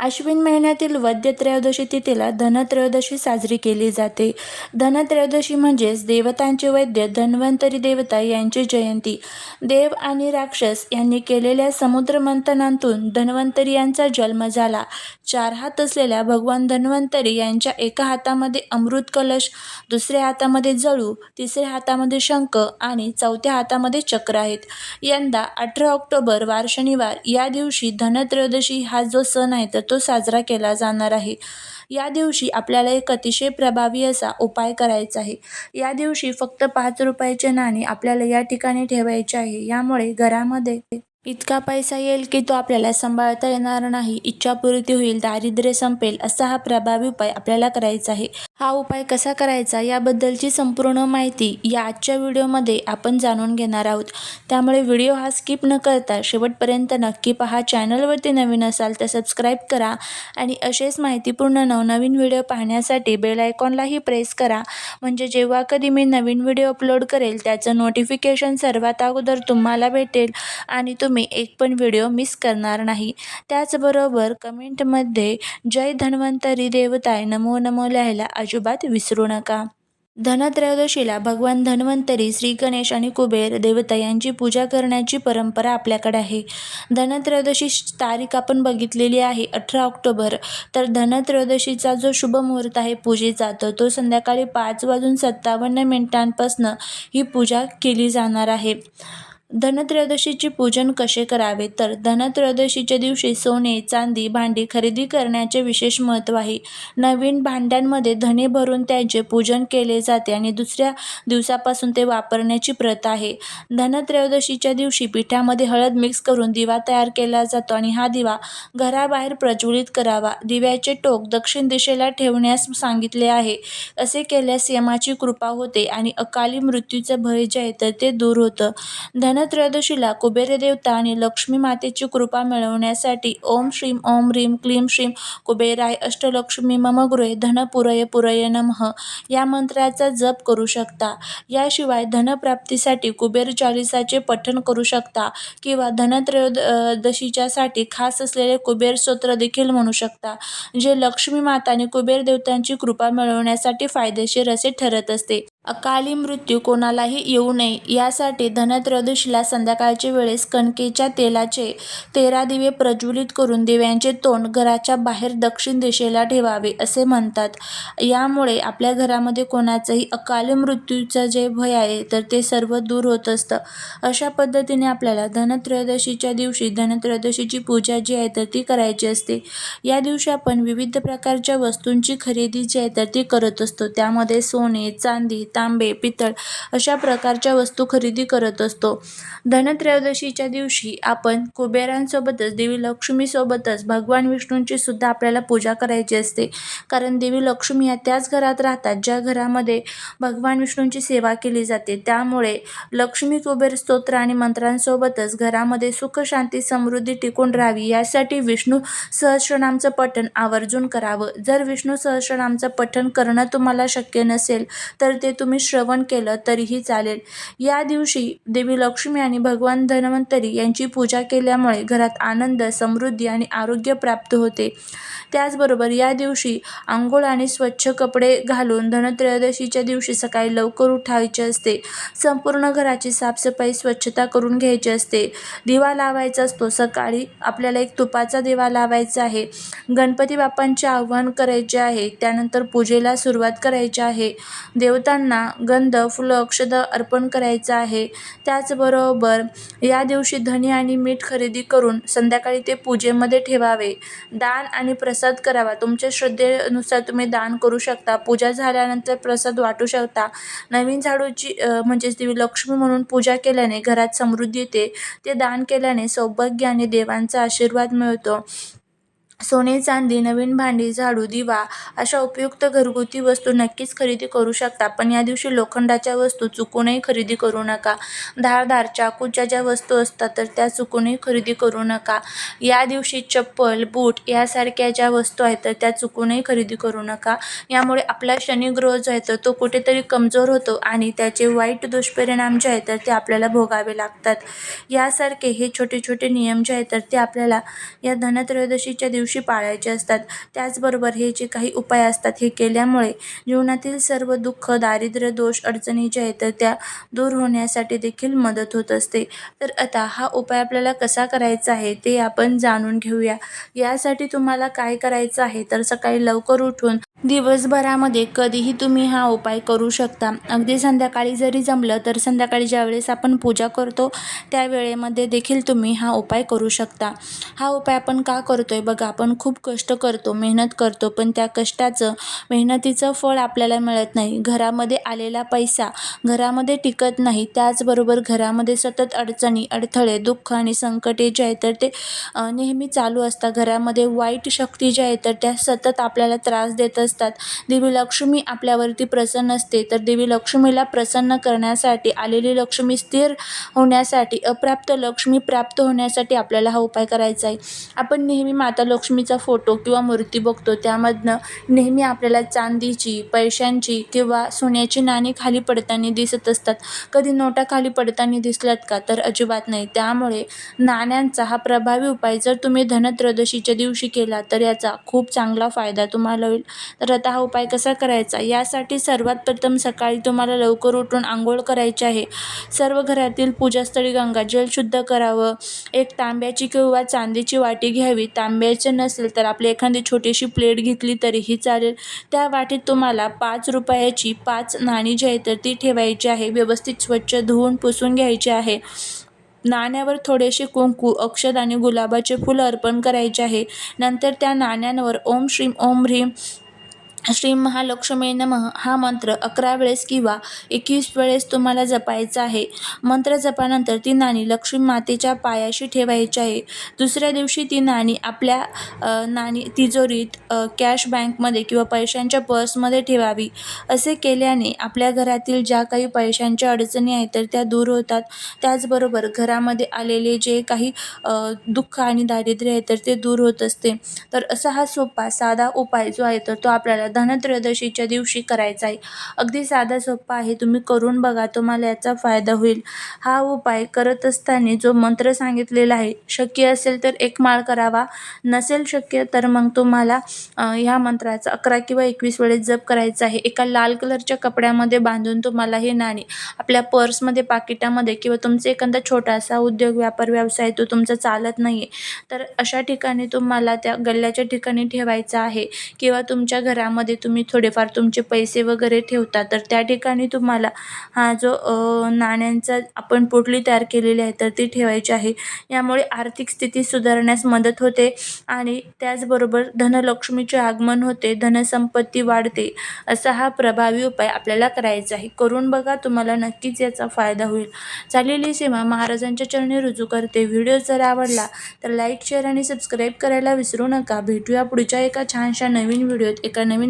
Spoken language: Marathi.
अश्विन महिन्यातील वद्य त्रयोदशी तिथीला धनत्रयोदशी साजरी केली जाते. धनत्रयोदशी म्हणजेच देवतांचे वैद्य धन्वंतरी देवता यांची जयंती. देव आणि राक्षस यांनी केलेल्या समुद्रमंथनातून धन्वंतरी यांचा जन्म झाला. चार हात असलेल्या भगवान धन्वंतरी यांच्या एका हातामध्ये अमृत कलश दुसऱ्या हातामध्ये जळू तिसऱ्या हातामध्ये शंख आणि चौथ्या हातामध्ये चक्र आहेत. यंदा अठरा ऑक्टोबर वार शनिवार या दिवशी धनत्रयोदशी हा जो सण आहे तर तो साजरा केला जाणार आहे. या दिवशी आपल्याला एक अतिशय प्रभावी असा उपाय करायचा आहे. या दिवशी फक्त पाच रुपयाचे नाणे आपल्याला या ठिकाणी ठेवायचे आहे. यामुळे घरामध्ये इतका पैसा येईल की तो आपल्याला सांभाळता येणार नाही. इच्छापूर्ती होईल दारिद्र्य संपेल असा हा प्रभावी उपाय आपल्याला करायचा आहे. हा उपाय कसा करायचा याबद्दलची संपूर्ण माहिती या आजच्या व्हिडिओमध्ये आपण जाणून घेणार आहोत. त्यामुळे व्हिडिओ हा स्किप न करता शेवटपर्यंत नक्की पहा. चॅनलवरती नवीन असाल तर सबस्क्राईब करा आणि असेच माहितीपूर्ण नवनवीन व्हिडिओ पाहण्यासाठी बेल आयकॉनलाही प्रेस करा. म्हणजे जेव्हा कधी मी नवीन व्हिडिओ अपलोड करेल त्याचं नोटिफिकेशन सर्वात अगोदर तुम्हाला भेटेल आणि तुम्ही एक पण व्हिडिओ मिस करणार नाही. त्याचबरोबर कमेंटमध्ये जय धन्वंतरी देवताय नमो नमो लिहायला अजिबात विसरू नका. धनत्रयोदशीला भगवान धन्वंतरी श्री गणेश आणि कुबेर देवता यांची पूजा करण्याची परंपरा आपल्याकडे आहे. धनत्रयोदशी तारीख आपण बघितलेली आहे अठरा ऑक्टोबर. तर धनत्रयोदशीचा जो शुभ मुहूर्त आहे पूजेचा तर तो संध्याकाळी पाच वाजून सत्तावन्न मिनिटांपासनं ही पूजा केली जाणार आहे. धनत्रयोदशीचे पूजन कसे करावे? तर धनत्रयोदशीच्या दिवशी सोने चांदी भांडी खरेदी करण्याचे विशेष महत्त्व आहे. नवीन भांड्यांमध्ये धने भरून त्यांचे पूजन केले जाते आणि दुसऱ्या दिवसापासून ते वापरण्याची प्रथा आहे. धनत्रयोदशीच्या दिवशी पिठामध्ये हळद मिक्स करून दिवा तयार केला जातो आणि हा दिवा घराबाहेर प्रज्वलित करावा. दिव्याचे टोक दक्षिण दिशेला ठेवण्यास सांगितले आहे. असे केल्यास यमाची कृपा होते आणि अकाली मृत्यूचं भय जे आहे तर ते दूर होतं. धन धनत्रयोदशीला कुबेर देवता आणि लक्ष्मी मातेची कृपा मिळवण्यासाठी ओम श्रीम ओम ह्रीम क्लीम श्रीम कुबेराय अष्टलक्ष्मी मम गृहे धन पुरय पुरय नमः या मंत्राचा जप करू शकता. याशिवाय धनप्राप्तीसाठी कुबेर चालिसाचे पठण करू शकता किंवा धनत्रयोदशीच्यासाठी खास असलेले कुबेर स्तोत्र देखील म्हणू शकता जे लक्ष्मी माता आणि कुबेर देवतांची कृपा मिळवण्यासाठी फायदेशीर असे ठरत असते. अकाली मृत्यू कोणालाही येऊ नये यासाठी धनत्रयोदशीला संध्याकाळच्या वेळेस कणकेच्या तेलाचे तेरा दिवे प्रज्वलित करून दिव्यांचे तोंड घराच्या बाहेर दक्षिण दिशेला ठेवावे असे म्हणतात. यामुळे आपल्या घरामध्ये कोणाचंही अकाली मृत्यूचं जे भय आहे तर ते सर्व दूर होत असतं. अशा पद्धतीने आपल्याला धनत्रयोदशीच्या दिवशी धनत्रयोदशीची पूजा जी आहे तर ती करायची असते. या दिवशी आपण विविध प्रकारच्या वस्तूंची खरेदी जी आहे तर ती करत असतो. त्यामध्ये सोने चांदी तांबे पितळ अशा प्रकारच्या वस्तू खरेदी करत असतो. धनत्रयोदशीच्या दिवशी आपण कुबेरांसोबतच देवी लक्ष्मीसोबतच भगवान विष्णूंची सुद्धा आपल्याला पूजा करायची असते. कारण देवी लक्ष्मी या त्याच घरात राहतात ज्या घरामध्ये भगवान विष्णूंची सेवा केली जाते. त्यामुळे लक्ष्मी कुबेर स्तोत्र आणि मंत्रांसोबतच घरामध्ये सुख शांती समृद्धी टिकून राहावी. यासाठी विष्णू सहस्रनामचं पठण आवर्जून करावं. जर विष्णू सहस्रनामचं पठण करणं तुम्हाला शक्य नसेल तर ते तुम्ही श्रवण केलं तरीही चालेल. या दिवशी देवी लक्ष्मी आणि भगवान धन्वंतरी यांची पूजा केल्यामुळे घरात आनंद समृद्धी आणि आरोग्य प्राप्त होते. त्याचबरोबर या दिवशी आंघोळ आणि स्वच्छ कपडे घालून धनत्रयोदशीच्या दिवशी सकाळी लवकर उठायचे असते. संपूर्ण घराची साफसफाई स्वच्छता करून घ्यायची असते. दिवा लावायचा असतो. सकाळी आपल्याला एक तुपाचा दिवा लावायचा आहे. गणपती बाप्पांचे आव्हान करायचे आहे. त्यानंतर पूजेला सुरुवात करायची आहे. देवतांना गंध फुलं अक्षद अर्पण करायचं आहे. त्याचबरोबर या दिवशी धने आणि मीठ खरेदी करून संध्याकाळी ते पूजेमध्ये ठेवावे. दान आणि प्रसाद करावा. तुमच्या श्रद्धेनुसार तुम्ही दान करू शकता. पूजा झाल्यानंतर प्रसाद वाटू शकता. नवीन झाडूची म्हणजेच देवी लक्ष्मी म्हणून पूजा केल्याने घरात समृद्धी येते. ते दान केल्याने सौभाग्य आणि देवांचा आशीर्वाद मिळतो. सोने चांदी नवीन भांडी झाडू दिवा अशा उपयुक्त घरगुती वस्तू नक्कीच खरेदी करू शकता. पण या दिवशी लोखंडाच्या वस्तू चुकूनही खरेदी करू नका. धारदार चाकूच्या ज्या वस्तू असतात तर त्या चुकूनही खरेदी करू नका. या दिवशी चप्पल बूट यासारख्या ज्या वस्तू आहेत तर त्या चुकूनही खरेदी करू नका. यामुळे आपला शनिग्रह जो आहे तर तो कुठेतरी कमजोर होतो आणि त्याचे वाईट दुष्परिणाम जे आहेत तर ते आपल्याला भोगावे लागतात. यासारखे हे छोटे छोटे नियम जे आहेत तर ते आपल्याला या धनत्रयोदशीच्या दिवशी पाळायचे असतात. त्याचबरोबर हे जे काही उपाय असतात हे केल्यामुळे जीवनातील सर्व दुःख दारिद्र्य दोष अडचणी ज्या आहेत तर त्या दूर होण्यासाठी देखील मदत होत असते. तर आता हा उपाय आपल्याला कसा करायचा आहे ते आपण जाणून घेऊया. यासाठी तुम्हाला काय करायचं आहे तर सकाळी लवकर उठून दिवसभरामध्ये कधीही तुम्ही हा उपाय करू शकता. अगदी संध्याकाळी जरी जमलं तर संध्याकाळी ज्यावेळेस आपण पूजा करतो त्या वेळेमध्ये देखील तुम्ही हा उपाय करू शकता. हा उपाय आपण का करतो आहे बघा आपण खूप कष्ट करतो मेहनत करतो पण त्या कष्टाचं मेहनतीचं फळ आपल्याला मिळत नाही. घरामध्ये आलेला पैसा घरामध्ये टिकत नाही त्याचबरोबर घरामध्ये सतत अडचणी अडथळे दुःख आणि संकटे जे आहेत तर ते नेहमी चालू असतात. घरामध्ये वाईट शक्ती ज्या आहेत तर त्या सतत आपल्याला त्रास देत असतात. देवी लक्ष्मी आपल्यावरती प्रसन्न असते. तर देवी लक्ष्मीला प्रसन्न करण्यासाठी आलेली लक्ष्मी स्थिर होण्यासाठी अप्राप्त लक्ष्मी प्राप्त होण्यासाठी आपल्याला हा उपाय करायचा आहे. आपण नेहमी माता लक्ष्मीचा फोटो किंवा मूर्ती बघतो. त्यामधनं नेहमी आपल्याला चांदीची पैशांची किंवा सोन्याची नाणी खाली पडताना दिसत असतात. कधी नोटा खाली पडताना दिसल्यात का? तर अजिबात नाही. त्यामुळे नाण्यांचा हा प्रभावी उपाय जर तुम्ही धनत्रयोदशीच्या दिवशी केला तर याचा खूप चांगला फायदा तुम्हाला होईल. तर आता हा उपाय कसा करायचा? यासाठी सर्वात प्रथम सकाळी तुम्हाला लवकर उठून आंघोळ करायची आहे. सर्व घरातील पूजास्थळी गंगाजल शुद्ध करावं. एक तांब्याची किंवा चांदीची वाटी घ्यावी. तांब्याचे नसेल तर आपली एखादी छोटीशी प्लेट घेतली तरीही चालेल. त्या वाटीत तुम्हाला पाच रुपयाची पाच नाणी जी आहे तर ती ठेवायची आहे. व्यवस्थित स्वच्छ धुवून पुसून घ्यायची आहे. नाण्यावर थोडेसे कुंकू अक्षद आणि गुलाबाचे फुलं अर्पण करायचे आहे. नंतर त्या नाण्यांवर ओम श्रीम ओम ह्रीम श्री महालक्ष्मी नमः. हा मंत्र अकरा वेळेस किंवा एकवीस वेळेस तुम्हाला जपायचा आहे. मंत्र जपानंतर ती नाणी लक्ष्मी मातेच्या पायाशी ठेवायची आहे. दुसऱ्या दिवशी ती नाणी आपल्या नाणी तिजोरीत कॅश बँकमध्ये किंवा पैशांच्या पर्समध्ये ठेवावी. असे केल्याने आपल्या घरातील ज्या काही पैशांच्या अडचणी आहेत तर त्या दूर होतात. त्याचबरोबर घरामध्ये आलेले जे काही दुःख आणि दारिद्र्य आहे तर ते दूर होत असते. तर असा हा सोपा साधा उपाय जो आहे तर तो आपल्याला धनत्रयोदशीच्या दिवशी करायचा आहे. अगदी साधा सोपा आहे. तुम्ही करून बघा तुम्हाला याचा फायदा होईल. हा उपाय करत असताना जो मंत्र सांगितलेला आहे शक्य असेल तर एक माळ करावा. नसेल शक्य तर मग तुम्हाला ह्या मंत्राचा अकरा किंवा एकवीस वेळेस जप करायचा आहे. एका लाल कलरच्या कपड्यामध्ये बांधून तुम्हाला हे नाणी आपल्या पर्समध्ये पाकिटामध्ये किंवा तुमचा एखादा छोटासा उद्योग व्यापार व्यवसाय तो तुमचा चालत नाही आहे तर अशा ठिकाणी तुम्हाला त्या गल्ल्याच्या ठिकाणी ठेवायचा आहे किंवा तुमच्या घरामध्ये मध्ये तुम्ही थोडेफार तुमचे पैसे वगैरे ठेवता तर त्या ठिकाणी तुम्हाला हा जो नाण्यांचा आपण पोटली तयार केलेली आहे तर ती ठेवायची आहे. यामुळे आर्थिक स्थिती सुधारण्यास मदत होते आणि त्याचबरोबर धनलक्ष्मीचे आगमन होते धनसंपत्ती वाढते असा हा प्रभावी उपाय आपल्याला करायचा आहे. करून बघा तुम्हाला नक्कीच याचा फायदा होईल. चालेली सेवा महाराजांच्या चरणी रुजू करते. व्हिडिओ जर आवडला तर लाईक शेअर आणि सबस्क्राईब करायला विसरू नका. भेटूया पुढच्या एका छानशा नवीन व्हिडिओत एका नवीन